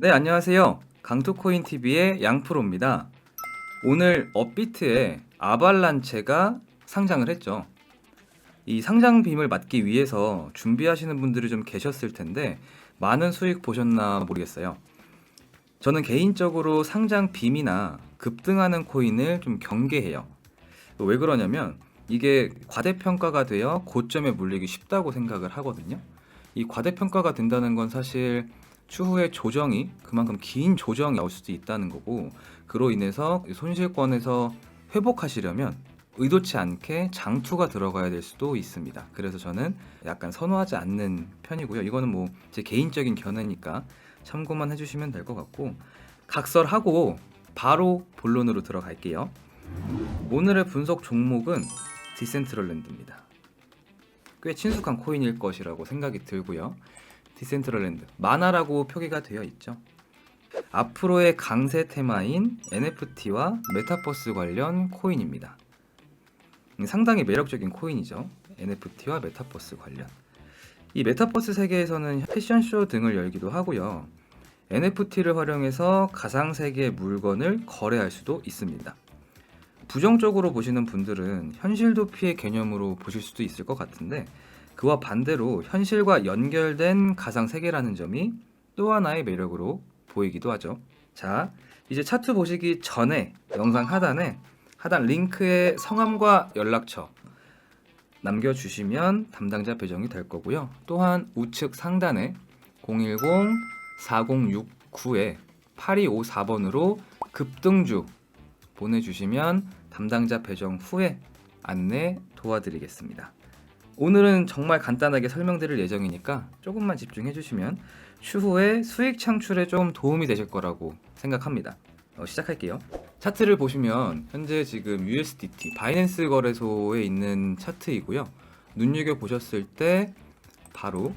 네, 안녕하세요. 강토코인 TV의 양프로입니다. 오늘 업비트에 아발란체가 상장을 했죠. 이 상장 빔을 맞기 위해서 준비하시는 분들이 좀 계셨을 텐데 많은 수익 보셨나 모르겠어요. 저는 개인적으로 상장 빔이나 급등하는 코인을 좀 경계해요. 왜 그러냐면 이게 과대평가가 되어 고점에 물리기 쉽다고 생각을 하거든요. 이 과대평가가 된다는 건 사실 추후에 조정이 그만큼 긴 조정이 나올 수도 있다는 거고 그로 인해서 손실권에서 회복하시려면 의도치 않게 장투가 들어가야 될 수도 있습니다. 그래서 저는 약간 선호하지 않는 편이고요. 이거는 뭐 제 개인적인 견해니까 참고만 해주시면 될 것 같고 각설하고 바로 본론으로 들어갈게요. 오늘의 분석 종목은 디센트럴랜드입니다. 꽤 친숙한 코인일 것이라고 생각이 들고요. 디센트럴랜드 만화라고 표기가 되어 있죠. 앞으로의 강세 테마인 NFT와 메타버스 관련 코인입니다. 상당히 매력적인 코인이죠. NFT와 메타버스 관련. 이 메타버스 세계에서는 패션쇼 등을 열기도 하고요. NFT를 활용해서 가상 세계의 물건을 거래할 수도 있습니다. 부정적으로 보시는 분들은 현실 도피의 개념으로 보실 수도 있을 것 같은데 그와 반대로 현실과 연결된 가상 세계라는 점이 또 하나의 매력으로 보이기도 하죠. 자, 이제 차트 보시기 전에 영상 하단에 하단 링크에 성함과 연락처 남겨주시면 담당자 배정이 될 거고요. 또한 우측 상단에 010-4069에 8254번으로 급등주 보내주시면 담당자 배정 후에 안내 도와드리겠습니다. 오늘은 정말 간단하게 설명드릴 예정이니까 조금만 집중해 주시면 추후에 수익 창출에 좀 도움이 되실 거라고 생각합니다. 어, 시작할게요. 차트를 보시면 현재 지금 USDT 바이낸스 거래소에 있는 차트이고요. 눈여겨 보셨을 때 바로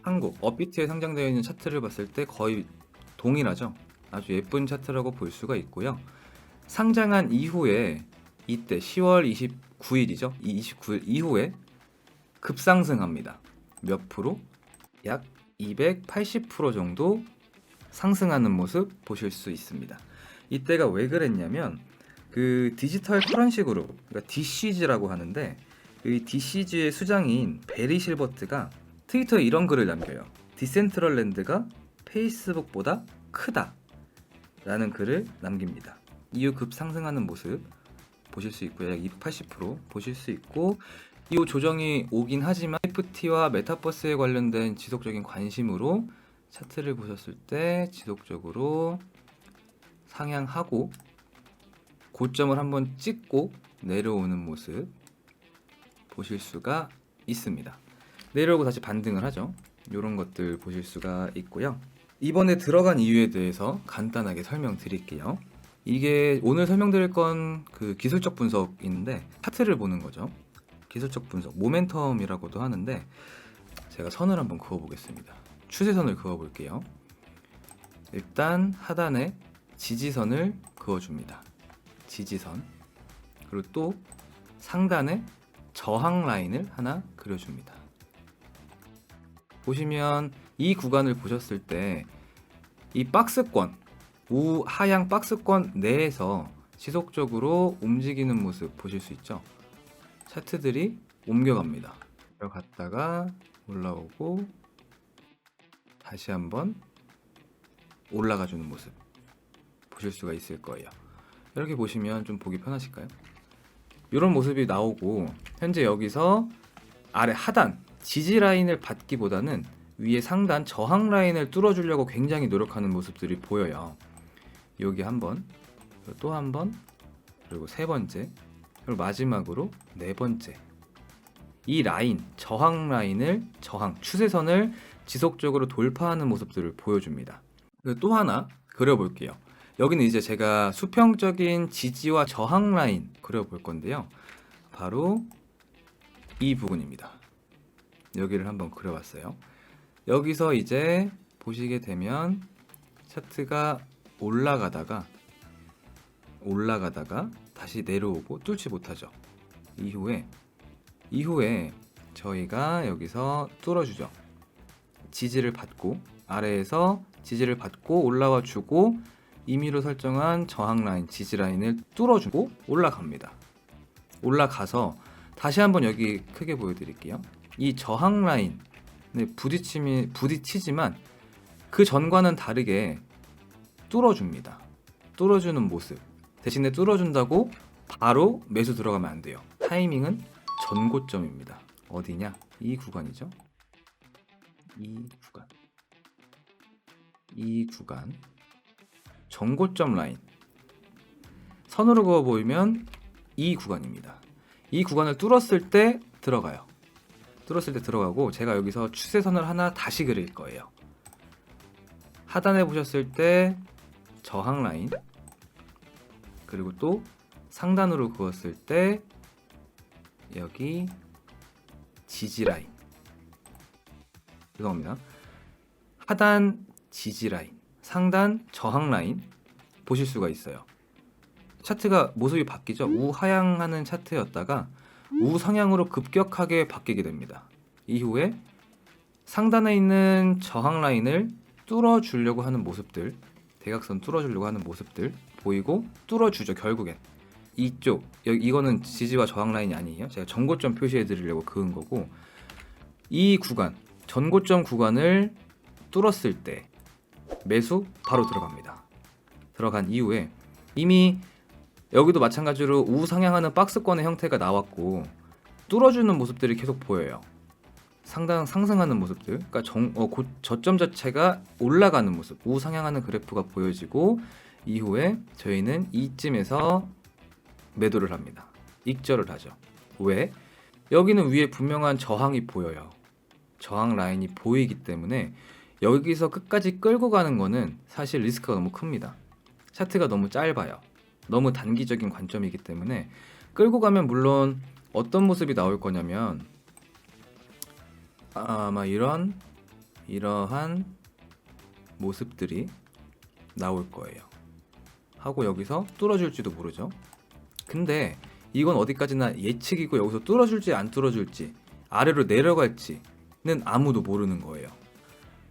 한국 업비트에 상장되어 있는 차트를 봤을 때 거의 동일하죠. 아주 예쁜 차트라고 볼 수가 있고요. 상장한 이후에 이때 10월 29일이죠. 이 29일 이후에 급상승합니다. 몇 프로? 약 280% 정도 상승하는 모습 보실 수 있습니다. 이때가 왜 그랬냐면 그 디지털 커런시 그룹, 그러니까 DCG라고 하는데 이 DCG의 수장인 베리 실버트가 트위터에 이런 글을 남겨요. 디센트럴랜드가 페이스북보다 크다. 라는 글을 남깁니다. 이후 급상승하는 모습 보실 수 있고요. 약280% 보실 수 있고 이후 조정이 오긴 하지만 FT와 메타버스에 관련된 지속적인 관심으로 차트를 보셨을 때 지속적으로 상향하고 고점을 한번 찍고 내려오는 모습 보실 수가 있습니다. 내려오고 다시 반등을 하죠. 이런 것들 보실 수가 있고요. 이번에 들어간 이유에 대해서 간단하게 설명드릴게요. 이게 오늘 설명드릴 건 그 기술적 분석인데 차트를 보는 거죠. 기술적 분석, 모멘텀이라고도 하는데 제가 선을 한번 그어 보겠습니다. 추세선을 그어 볼게요. 일단 하단에 지지선을 그어 줍니다. 지지선. 그리고 또 상단에 저항 라인을 하나 그려 줍니다. 보시면 이 구간을 보셨을 때 이 박스권 우하향 박스권 내에서 지속적으로 움직이는 모습 보실 수 있죠. 차트들이 옮겨갑니다. 들어갔다가 올라오고 다시 한번 올라가 주는 모습 보실 수가 있을 거예요. 이렇게 보시면 좀 보기 편하실까요? 이런 모습이 나오고 현재 여기서 아래 하단 지지 라인을 받기보다는 위에 상단 저항 라인을 뚫어주려고 굉장히 노력하는 모습들이 보여요. 여기 한 번, 또 한 번, 그리고 세 번째, 그리고 마지막으로 네 번째. 이 라인, 저항 라인을 저항 추세선을 지속적으로 돌파하는 모습들을 보여줍니다. 또 하나 그려볼게요. 여기는 이제 제가 수평적인 지지와 저항 라인 그려볼 건데요. 바로 이 부분입니다. 여기를 한번 그려봤어요. 여기서 이제 보시게 되면 차트가 올라가다가 올라가다가 다시 내려오고 뚫지 못하죠. 이후에 이후에 저희가 여기서 뚫어주죠. 지지를 받고 아래에서 지지를 받고 올라와 주고 임의로 설정한 저항 라인, 지지 라인을 뚫어주고 올라갑니다. 올라가서 다시 한번 여기 크게 보여드릴게요. 이 저항 부딪힘이 부딪히지만 그 전과는 다르게 뚫어줍니다. 뚫어주는 모습. 대신에 뚫어준다고 바로 매수 들어가면 안 돼요. 타이밍은 전고점입니다. 어디냐? 이 구간이죠. 이 구간. 이 구간. 전고점 라인. 선으로 그어 보이면 이 구간입니다. 이 구간을 뚫었을 때 들어가요. 뚫었을 때 들어가고 제가 여기서 추세선을 하나 다시 그릴 거예요. 하단에 보셨을 때 저항 라인 그리고 또 상단으로 그었을 때 여기 지지 라인 죄송합니다. 하단 지지 라인, 상단 저항 라인 보실 수가 있어요. 차트가 모습이 바뀌죠. 우하향하는 차트였다가 우상향으로 급격하게 바뀌게 됩니다. 이후에 상단에 있는 저항 라인을 뚫어 주려고 하는 모습들, 대각선 뚫어 주려고 하는 모습들 보이고 뚫어 주죠. 결국엔 이쪽 여기 이거는 지지와 저항 라인이 아니에요. 제가 전고점 표시해 드리려고 그은 거고 이 구간 전고점 구간을 뚫었을 때 매수 바로 들어갑니다. 들어간 이후에 이미 여기도 마찬가지로 우상향하는 박스권의 형태가 나왔고 뚫어주는 모습들이 계속 보여요. 상당 상승하는 모습들, 그러니까 정, 어, 고, 저점 자체가 올라가는 모습, 우상향하는 그래프가 보여지고 이후에 저희는 이쯤에서 매도를 합니다. 익절을 하죠. 왜? 여기는 위에 분명한 저항이 보여요. 저항 라인이 보이기 때문에 여기서 끝까지 끌고 가는 거는 사실 리스크가 너무 큽니다. 차트가 너무 짧아요. 너무 단기적인 관점이기 때문에 끌고 가면 물론 어떤 모습이 나올 거냐면 아마 이런 이러한 모습들이 나올 거예요. 하고 여기서 뚫어줄지도 모르죠. 근데 이건 어디까지나 예측이고 여기서 뚫어줄지 안 뚫어줄지 아래로 내려갈지는 아무도 모르는 거예요.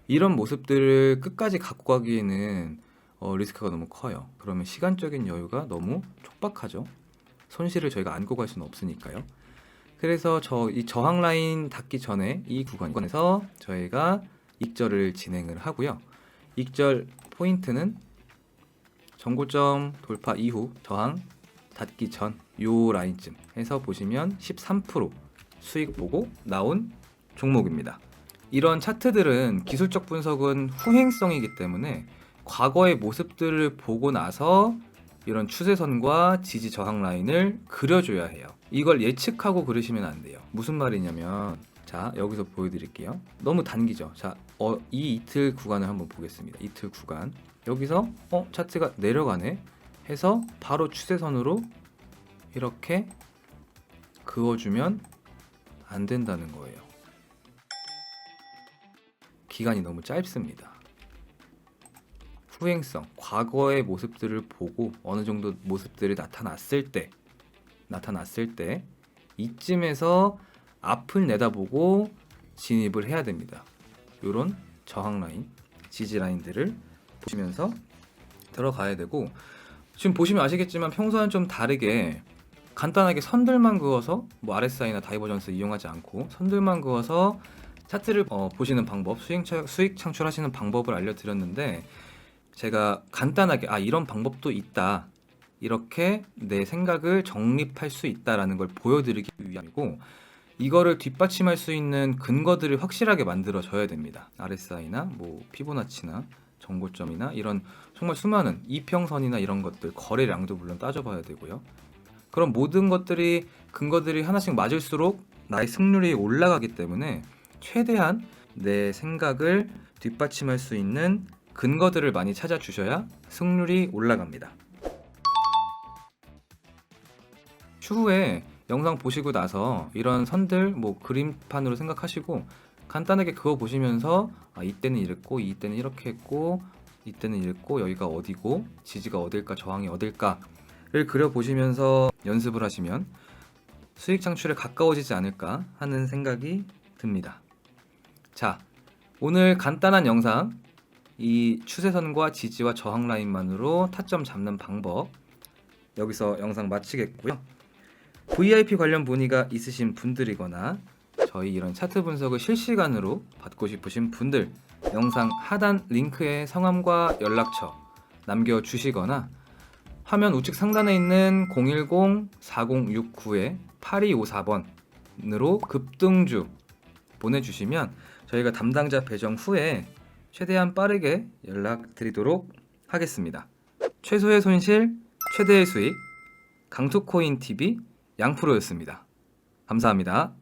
이런 모습들을 끝까지 갖고 가기에는 어, 리스크가 너무 커요. 그러면 시간적인 여유가 너무 촉박하죠. 손실을 저희가 안고 갈 수는 없으니까요. 그래서 저 이 저항 라인 닿기 전에 이 구간에서 저희가 익절을 진행을 하고요. 익절 포인트는 정고점 돌파 이후 저항 닿기 전 요 라인쯤 해서 보시면 13% 수익 보고 나온 종목입니다. 이런 차트들은 기술적 분석은 후행성이기 때문에 과거의 모습들을 보고 나서 이런 추세선과 지지 저항 라인을 그려줘야 해요. 이걸 예측하고 그리시면 안 돼요. 무슨 말이냐면 자 여기서 보여드릴게요. 너무 단기죠. 자, 어, 이 이틀 구간을 한번 보겠습니다. 이틀 구간 여기서 어 차트가 내려가네 해서 바로 추세선으로 이렇게 그어주면 안 된다는 거예요. 기간이 너무 짧습니다. 후행성, 과거의 모습들을 보고 어느 정도 모습들이 나타났을 때, 나타났을 때 이쯤에서 앞을 내다보고 진입을 해야 됩니다. 이런 저항 라인, 지지 라인들을 보시면서 들어가야 되고 지금 보시면 아시겠지만 평소와는 좀 다르게 간단하게 선들만 그어서 뭐 RSI나 다이버전스 이용하지 않고 선들만 그어서 차트를 어, 보시는 방법, 수익 창출하시는 방법을 알려드렸는데 제가 간단하게 아 이런 방법도 있다 이렇게 내 생각을 정립할 수 있다라는 걸 보여드리기 위함이고 이거를 뒷받침할 수 있는 근거들을 확실하게 만들어 줘야 됩니다. RSI나 뭐 피보나치나 정고점이나 이런 정말 수많은 이평선이나 이런 것들 거래량도 물론 따져봐야 되고요. 그런 모든 것들이 근거들이 하나씩 맞을수록 나의 승률이 올라가기 때문에 최대한 내 생각을 뒷받침할 수 있는 근거들을 많이 찾아주셔야 승률이 올라갑니다. 추후에 영상 보시고 나서 이런 선들 뭐 그림판으로 생각하시고 간단하게 그거 보시면서 아, 이때는 이랬고 이때는 이렇게 했고 이때는 이랬고 여기가 어디고 지지가 어딜까 저항이 어딜까를 그려 보시면서 연습을 하시면 수익 창출에 가까워지지 않을까 하는 생각이 듭니다. 자, 오늘 간단한 영상 이 추세선과 지지와 저항 라인만으로 타점 잡는 방법 여기서 영상 마치겠고요. VIP 관련 문의가 있으신 분들이거나 저희 이런 차트 분석을 실시간으로 받고 싶으신 분들 영상 하단 링크에 성함과 연락처 남겨주시거나 화면 우측 상단에 있는 010-4069-8254번으로 급등주 보내주시면 저희가 담당자 배정 후에 최대한 빠르게 연락드리도록 하겠습니다. 최소의 손실, 최대의 수익, 강투코인 TV 양프로였습니다. 감사합니다.